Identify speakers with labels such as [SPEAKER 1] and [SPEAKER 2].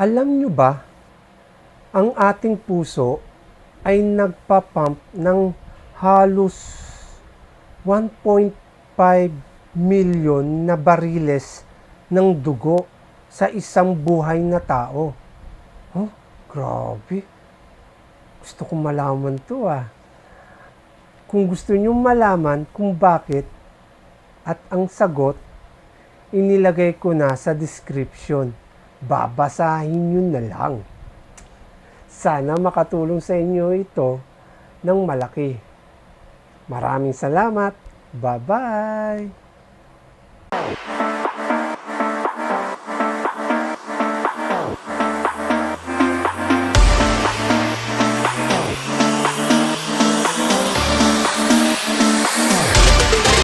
[SPEAKER 1] Alam nyo ba, ang ating puso ay nagpapump ng halos 1.5 million na bariles ng dugo sa isang buhay na tao. Oh, grabe. Gusto kong malaman to ah. Kung gusto nyo malaman kung bakit at ang sagot, inilagay ko na sa description. Babasahin nyo na lang. Sana makatulong sa inyo ito ng malaki. Maraming salamat. Bye-bye.